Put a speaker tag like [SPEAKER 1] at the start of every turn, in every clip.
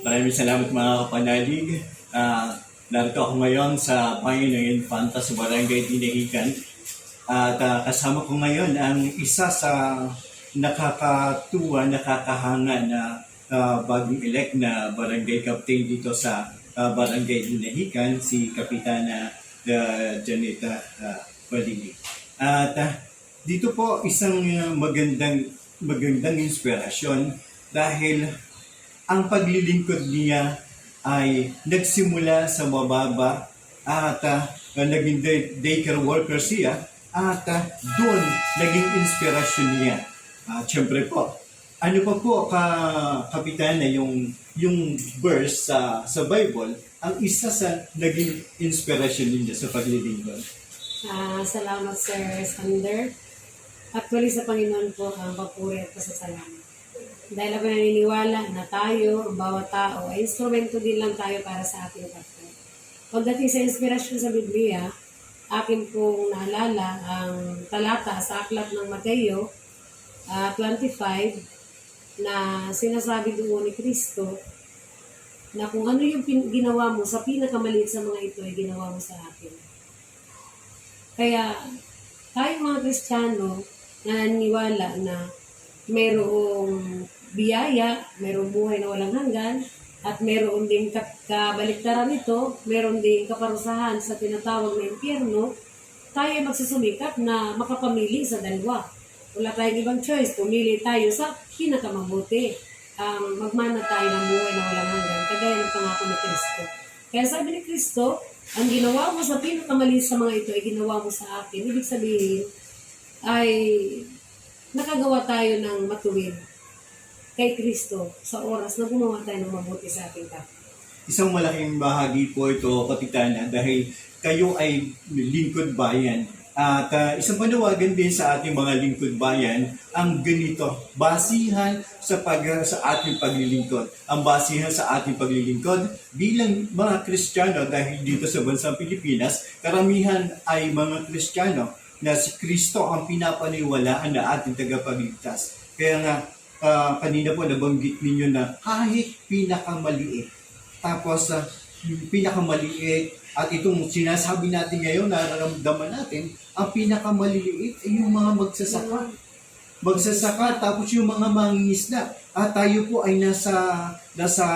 [SPEAKER 1] Maraming salamat mga kapanalig. Ah, narito ako ngayon sa bayan ng sa Barangay Dinahican. At ah, kasama ko ngayon ang isa sa nakakatuwa, nakakahanga na ah, bagong elect na barangay captain dito sa ah, Barangay Dinahican, si Kapitana ah, Janita uh. At ah, dito po isang magandang magandang inspirasyon dahil ang paglilingkod niya ay nagsimula sa mababa at uh, naging day- daycare worker siya at uh, doon naging inspirasyon niya. At syempre po, ano pa po ka kapitana yung yung verse sa sa Bible ang isa sa naging inspirasyon niya sa paglilingkod.
[SPEAKER 2] Ah, salamat Sir Sander. Actually sa Panginoon po ang papuri at pasasalamat. Dahil ako naniniwala na tayo, bawat tao, ay instrumento din lang tayo para sa ating kapwa. Pagdating sa inspirasyon sa Biblia, akin pong naalala ang talata sa aklat ng Mateo ah, 25 na sinasabi doon ni Kristo na kung ano yung ginawa mo sa pinakamaliit sa mga ito ay ginawa mo sa akin. Kaya tayo mga Kristiyano naniniwala na mayroong biyaya, mayroong buhay na walang hanggan, at mayroon ding ka- kabaliktaran nito, mayroon ding kaparusahan sa tinatawag na impyerno, tayo ay magsusumikap na makapamili sa dalawa. Wala tayong ibang choice, pumili tayo sa pinakamabuti. Um, magmana tayo ng buhay na walang hanggan, kagaya ng pangako ni Kristo. Kaya sabi ni Kristo, ang ginawa mo sa pinakamali sa mga ito ay ginawa mo sa akin. Ibig sabihin, ay nakagawa tayo ng matuwid kay Kristo sa oras na gumawa tayo ng mabuti sa ating kapwa.
[SPEAKER 1] Isang malaking bahagi po ito, Kapitana, dahil kayo ay lingkod bayan. At ah, isang panawagan din sa ating mga lingkod bayan, ang ganito, basihan sa, pag, sa ating paglilingkod. Ang basihan sa ating paglilingkod bilang mga Kristiyano dahil dito sa bansang Pilipinas, karamihan ay mga Kristiyano na si Kristo ang pinapaniwalaan na ating tagapagligtas. Kaya nga, ah, kanina po nabanggit ninyo na kahit pinakamaliit, tapos uh, pinakamaliit at itong sinasabi natin ngayon, nararamdaman natin, ang pinakamaliliit ay yung mga magsasaka. Magsasaka, tapos yung mga mangingisda. At tayo po ay nasa, nasa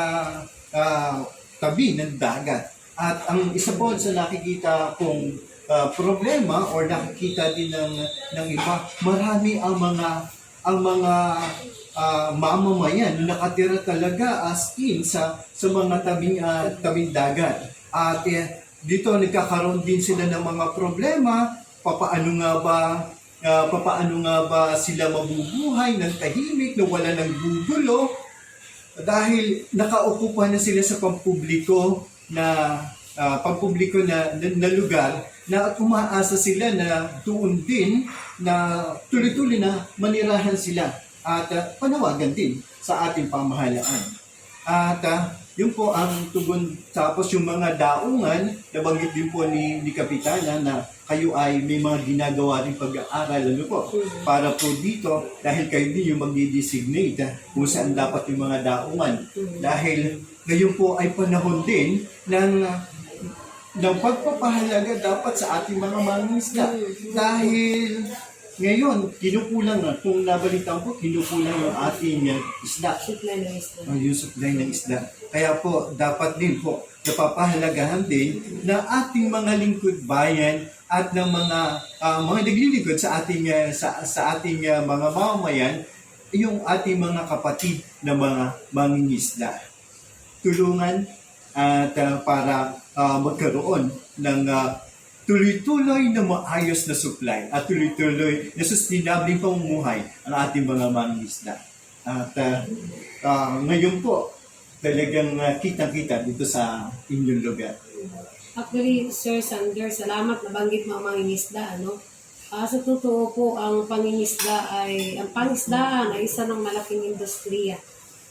[SPEAKER 1] ah, tabi ng dagat. At ang isa po sa nakikita kong ah, problema or nakikita din ng, ng iba, marami ang mga ang mga ah, mamamayan na nakatira talaga as in sa sa mga tabing ah, tabing dagat. At eh, dito nagkakaroon din sila ng mga problema, papaano nga ba ah, papaano nga ba sila mabubuhay? Ng tahimik na wala ng gugulo. Dahil nakaukupa na sila sa pampubliko na ah, pampubliko na, na, na lugar na at umaasa sila na doon din na tuloy-tuloy na manirahan sila at ah, panawagan din sa ating pamahalaan. At ah, yun po ang tugon. Tapos yung mga daungan, nabanggit din po ni, ni Kapitana na kayo ay may mga ginagawa rin pag-aaral. Ano po? Para po dito, dahil kayo din yung magdi-designate ah, kung saan dapat yung mga daungan. Dahil ngayon po ay panahon din ng ng pagpapahalaga dapat sa ating mga mangingisda. Dahil ngayon, kinukulang na, kung nabalitan ko, kinukulang yung ating uh, isda.
[SPEAKER 2] Supply ng isla.
[SPEAKER 1] Ang yung supply ng isda. Kaya po, dapat din po, napapahalagahan din na ating mga lingkod bayan at ng mga ah, mga naglilingkod sa ating ah, sa, sa ating ah, mga mamamayan yung ating mga kapatid na mga mangingisda tulungan at ah, para ah, magkaroon ng ah, tuloy-tuloy na maayos na supply at tuloy-tuloy na sustainable pamumuhay ang ating mga mangingisda. At ah, ah, ngayon po, talagang ah, kitang-kita dito sa inyong lugar.
[SPEAKER 2] Actually, Sir Sander, salamat nabanggit mo ang mangingisda, ano? Ah, sa totoo po, ang pangingisda ay, ang pangisdaan ay isa ng malaking industriya.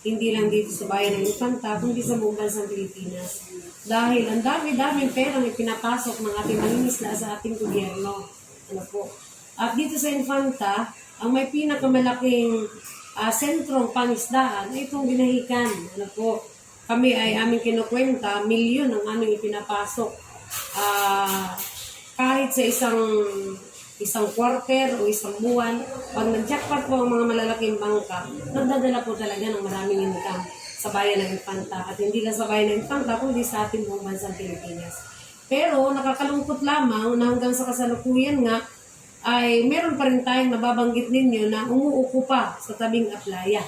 [SPEAKER 2] Hindi lang dito sa bayan ng Infanta, kundi sa buong bansang Pilipinas. Dahil ang dami-daming perang ipinapasok ng ating mangingisda sa ating gobyerno. Ano po? At dito sa Infanta, ang may pinakamalaking ah, sentrong pangisdaan ay itong binahikan. Ano po? kami ay aming kinukwenta, milyon ang aming ipinapasok. Ah, kahit sa isang isang quarter o isang buwan, pag nag-jackpot po ang mga malalaking bangka, nagdadala po talaga ng maraming income sa bayan ng Infanta. At hindi lang sa bayan ng Infanta, kundi sa ating buong bansang Pilipinas. Pero nakakalungkot lamang na hanggang sa kasalukuyan nga, ay meron pa rin tayong nababanggit ninyo na umuuko pa sa tabing aplaya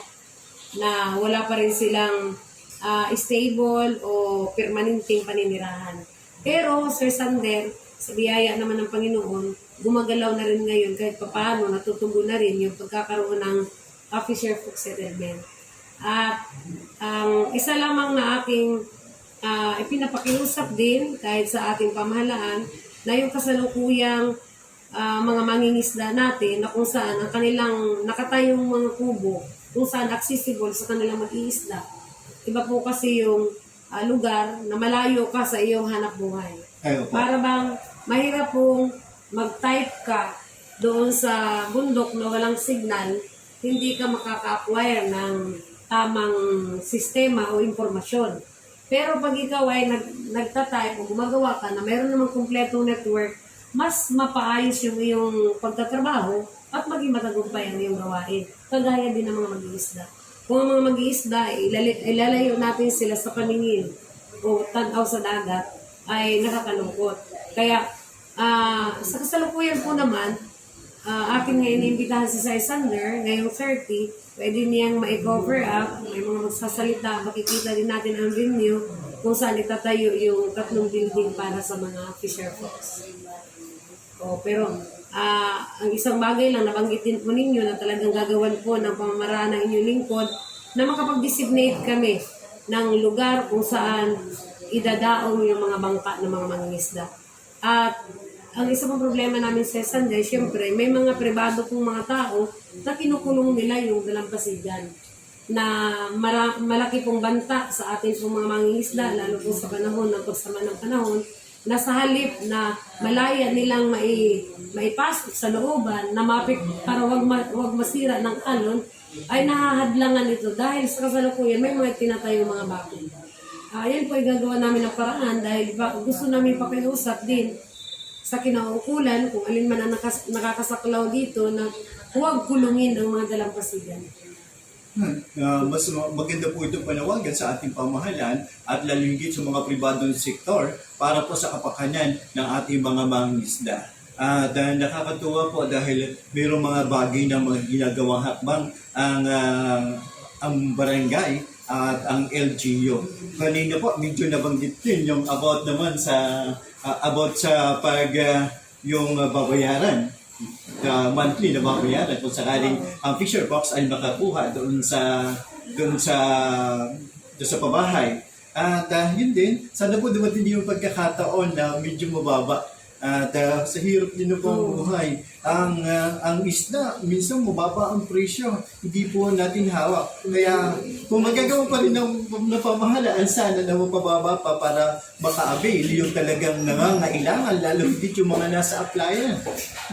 [SPEAKER 2] na wala pa rin silang ah, stable o permanenteng paninirahan. Pero, Sir Sander, sa biyaya naman ng Panginoon, gumagalaw na rin ngayon kahit papaano natutubo na rin yung pagkakaroon ng officer food settlement. At ang isa lamang na aking ah, ipinapakiusap din kahit sa ating pamahalaan na yung kasalukuyang ah, mga mangingisda natin na kung saan ang kanilang nakatayong mga kubo kung saan accessible sa kanilang mag-iisda. Iba po kasi yung ah, lugar na malayo ka sa iyong hanap buhay. Para bang mahirap pong mag-type ka doon sa bundok na walang signal, hindi ka makaka-acquire ng tamang sistema o impormasyon. Pero pag ikaw ay nag, nagta-type o gumagawa ka na mayroon namang kumpletong network, mas mapaayos yung iyong pagtatrabaho at maging matagumpay ang iyong gawain. Kagaya din ng mga mag-iisda. Kung ang mga mag-iisda, ilalayo natin sila sa paningin o tanaw sa dagat, ay nakakalungkot. Kaya, ah, sa kasalukuyan po naman, ah, akin ngayon inimbitahan si Sai Sander, ngayong 30, pwede niyang ma-cover up, may mga magsasalita, makikita din natin ang venue kung saan itatayo yung tatlong building para sa mga fisher folks. O, pero ah, ang isang bagay lang nabanggitin po ninyo na talagang gagawan po ng pamamaraan ng inyong lingkod na makapag-designate kami ng lugar kung saan idadaong yung mga bangka ng mga mangingisda. At ang isa pang problema namin sa Sunday, syempre, may mga pribado pong mga tao na kinukulong nila yung dalampasigan na mara- malaki pong banta sa atin pong mga mangingisda, lalo po sa panahon ng pagsama ng panahon, na sa halip na malaya nilang mai, maipasok sa looban, na mapik para wag, ma, wag masira ng alon, ay nahahadlangan ito dahil sa kasalukuyan may mga tinatayong mga bakod. Ayan po ay gagawa namin ng paraan dahil ba, gusto namin pakiusap din sa kinaukulan kung alin man ang nakas, nakakasaklaw dito na huwag kulungin ang mga dalampasigan.
[SPEAKER 1] Ah, mas ma- maganda po itong panawagan sa ating pamahalaan at lalingkit sa mga pribadong sektor para po sa kapakanan ng ating mga mangingisda. At ah, nakakatuwa po dahil mayroong mga bagay na mga ginagawang hakbang ang ah, ang barangay at ang LGU. Kanina po medyo nabanggit din yung about naman sa ah, about sa pag ah, yung ah, babayaran uh, monthly na babayaran kung sakaling ang fisher box ay makakuha doon sa doon sa doon sa pabahay. At uh, yun din, sana po dumating yung pagkakataon na medyo mababa. At uh, sa hirap din po ang buhay, ang, uh, ang isda, minsan mababa ang presyo, hindi po natin hawak. Kaya kung magagawa pa rin ng, ng pamahalaan, sana na mapababa pa para maka-avail yung talagang nangangailangan, lalo higit yung mga nasa applyan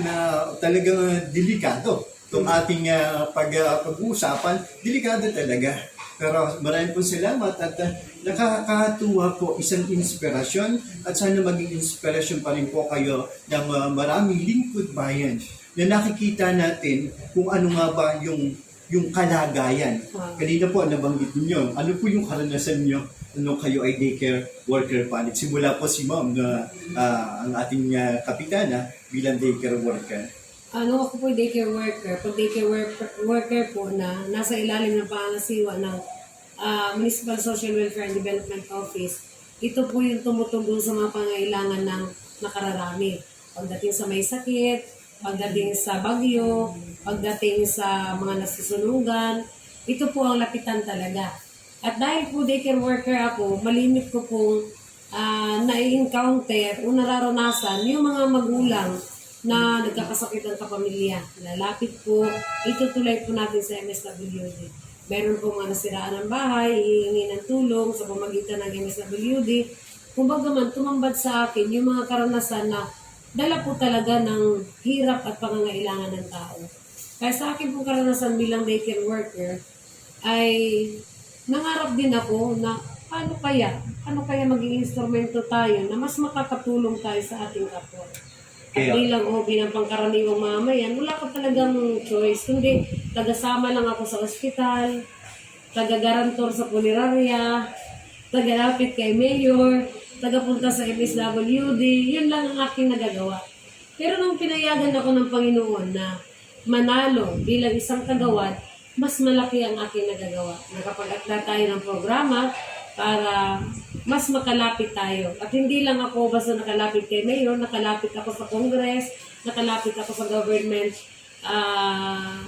[SPEAKER 1] na talagang delikado. Itong ating uh, pag, uh, pag-uusapan, delikado talaga. Pero maraming po salamat at uh, nakakatuwa po isang inspirasyon at sana maging inspirasyon pa rin po kayo ng uh, maraming lingkod bayan na nakikita natin kung ano nga ba yung yung kalagayan. Kanina po nabanggit niyo, ano po yung karanasan niyo nung kayo ay daycare worker pa? Simula po si ma'am na ah, ang ating uh, kapitana bilang daycare worker.
[SPEAKER 2] Ano ako po daycare worker. Pag daycare worker, worker po na nasa ilalim ng pangasiwa ng ah, Municipal Social Welfare and Development Office, ito po yung tumutugon sa mga pangailangan ng nakararami. Pagdating sa may sakit, pagdating sa bagyo, pagdating sa mga nasusunugan, ito po ang lapitan talaga. At dahil po daycare worker ako, malimit ko pong ah, na-encounter o nararanasan yung mga magulang na nagkakasakit ang kapamilya. Lalapit po, itutuloy po natin sa MSWD. Meron po mga nasiraan ng bahay, hihingi ng tulong sa pamagitan ng MSWD. Kumbaga man, tumambad sa akin yung mga karanasan na dala po talaga ng hirap at pangangailangan ng tao. Kaya sa akin po karanasan bilang daycare worker, ay nangarap din ako na paano kaya? Ano kaya maging instrumento tayo na mas makakatulong tayo sa ating kapwa?
[SPEAKER 1] Kaya-
[SPEAKER 2] bilang o bilang pangkaraniwang mamayan, wala ka talagang choice. Kundi, tagasama lang ako sa ospital, taga-garantor sa punerarya, taga-lapit kay mayor, taga-punta sa MSWD, yun lang ang aking nagagawa. Pero nung pinayagan ako ng Panginoon na manalo bilang isang kagawad, mas malaki ang aking nagagawa. Nakapag-atla tayo ng programa para mas makalapit tayo. At hindi lang ako basta nakalapit kay Mayor, nakalapit ako sa Congress, nakalapit ako sa government, ah,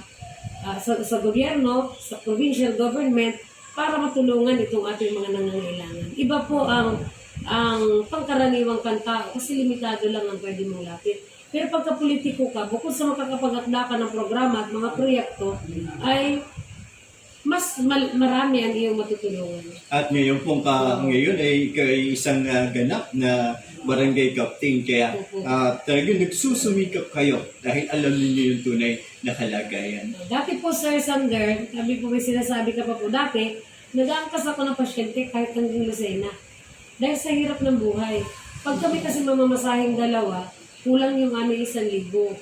[SPEAKER 2] ah, sa, sa gobyerno, sa provincial government, para matulungan itong ating mga nangangailangan. Iba po ang ang pangkaraniwang kanta kasi limitado lang ang pwede mong lapit. Pero pagka politiko ka, bukod sa makakapag-akda ka ng programa at mga proyekto, ay mas mal- marami ang iyong matutulungan.
[SPEAKER 1] At ngayon pong ka, ngayon ay kay isang ah, ganap na barangay captain kaya uh, talagang nagsusumikap kayo dahil alam niyo yung tunay na kalagayan.
[SPEAKER 2] Dati po, Sir Sander, sabi po may sinasabi ka pa po dati, nag-aangkas ako ng pasyente kahit hanggang Lucena. Dahil sa hirap ng buhay. Pag kami kasi mamamasahing dalawa, kulang yung aming isang libo.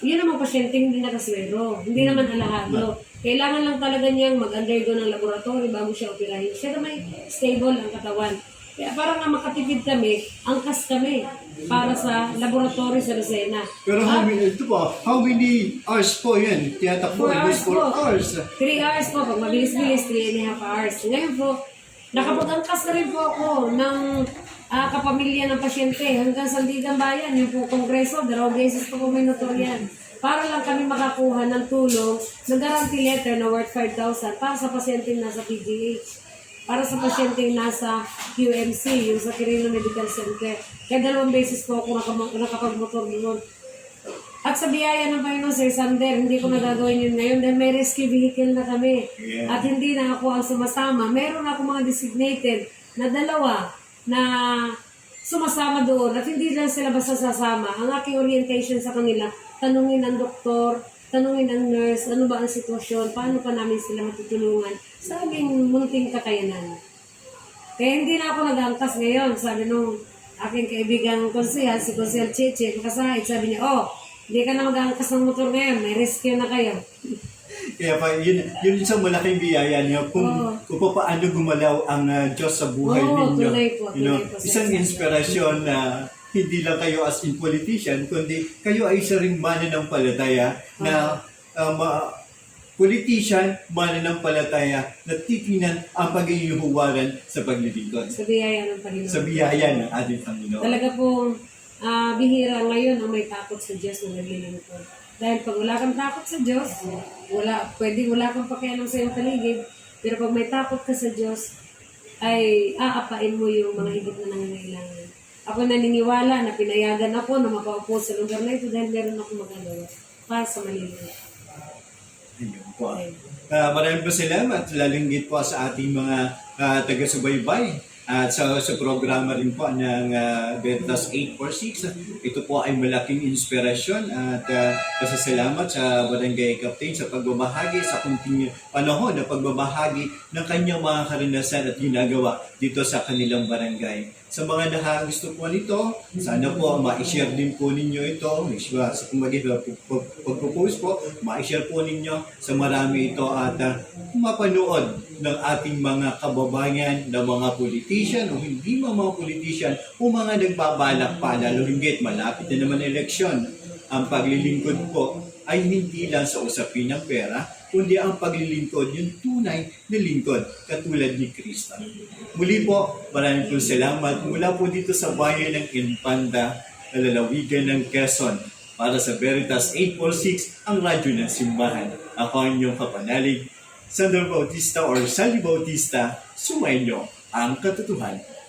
[SPEAKER 2] Yun naman pasyente hindi nakaswero, hindi naman alahado. Kailangan lang talaga niyang mag-undergo ng laboratory bago siya operahin. Siya na may stable ang katawan. Kaya para nga makatipid kami, angkas kami para sa laboratory sa Lucena.
[SPEAKER 1] Pero how many, ito po, how many hours po yan? Tiyatakbo,
[SPEAKER 2] Four hours po.
[SPEAKER 1] hours.
[SPEAKER 2] 3 hours po. Pag mabilis-bilis, 3 and a half hours. Ngayon po, nakapag-angkas na rin po ako ng ah, kapamilya ng pasyente hanggang sa Ligang Bayan. Yung po kongreso, dalawang beses po po may notoryan. Para lang kami makakuha ng tulong na guarantee letter na worth 5,000 para sa pasyente nasa PGH. Para sa pasyente nasa QMC, yung sa Quirino Medical Center. Kaya dalawang beses po ako nakapag-motor doon. At sa biyaya ng Panginoon, Sir Sander, hindi ko nagagawin yun ngayon dahil may rescue vehicle na kami.
[SPEAKER 1] Yeah.
[SPEAKER 2] At hindi na ako ang sumasama. Meron ako mga designated na dalawa na sumasama doon at hindi lang sila basta sasama. Ang aking orientation sa kanila, tanungin ang doktor, tanungin ang nurse, ano ba ang sitwasyon, paano pa namin sila matutulungan sa aming munting kakayanan. Kaya hindi na ako nag-angkas ngayon. Sabi nung aking kaibigang konsehal, si Konsehal Cheche, makasahit, sabi niya, oh, hindi ka na mag-angkas ng motor ngayon, may rescue na kayo.
[SPEAKER 1] Kaya pa, yun, yun isang malaking biyaya niya kung,
[SPEAKER 2] Oo.
[SPEAKER 1] kung paano gumalaw ang ah, Diyos sa buhay
[SPEAKER 2] Oo,
[SPEAKER 1] ninyo.
[SPEAKER 2] tunay po,
[SPEAKER 1] you know,
[SPEAKER 2] po, sir.
[SPEAKER 1] isang inspirasyon na hindi lang kayo as in politician, kundi kayo ay isa ring mananampalataya na ah, ma- politician, mananampalataya na titinan ang pagiging huwaran sa paglilingkod.
[SPEAKER 2] Sa biyaya ng Panginoon.
[SPEAKER 1] Sa biyaya ng ating Panginoon.
[SPEAKER 2] Talaga pong ah, bihira ngayon ang may takot sa Diyos na naglilingkod. Dahil pag wala kang takot sa Diyos, wala, pwede wala kang pakialam sa iyong paligid, pero pag may takot ka sa Diyos, ay aapain mo yung mga higit na nangangailangan. Ako naniniwala na pinayagan ako na mapaupo sa lugar na ito dahil meron ako magagawa para sa maliliit.
[SPEAKER 1] Ayun po. Ah, maraming po salamat. Lalinggit po sa ating mga ah, taga-subaybay at sa, sa programa rin po ng uh, Ventas 846. Ito po ay malaking inspirasyon at uh, pasasalamat sa Barangay Captain sa pagbabahagi sa kunting panahon na pagbabahagi ng kanyang mga karanasan at ginagawa dito sa kanilang barangay. Sa mga nakagusto po nito, sana po ma-share din po ninyo ito. Sa kung mag pag-propose po, ma-share po ninyo sa marami ito at uh, mapanood ng ating mga kababayan na mga politician o hindi mga mga politician o mga nagbabalak pa lalo ringgit malapit na naman eleksyon. Ang paglilingkod po ay hindi lang sa usapin ng pera, kundi ang paglilingkod, yung tunay na lingkod, katulad ni Kristo. Muli po, maraming po salamat mula po dito sa bayan ng na lalawigan ng Quezon, para sa Veritas 846, ang radyo ng simbahan. Ako ang inyong kapanalig, Sandro Bautista or Sally Bautista, sumayin ang katotohanan.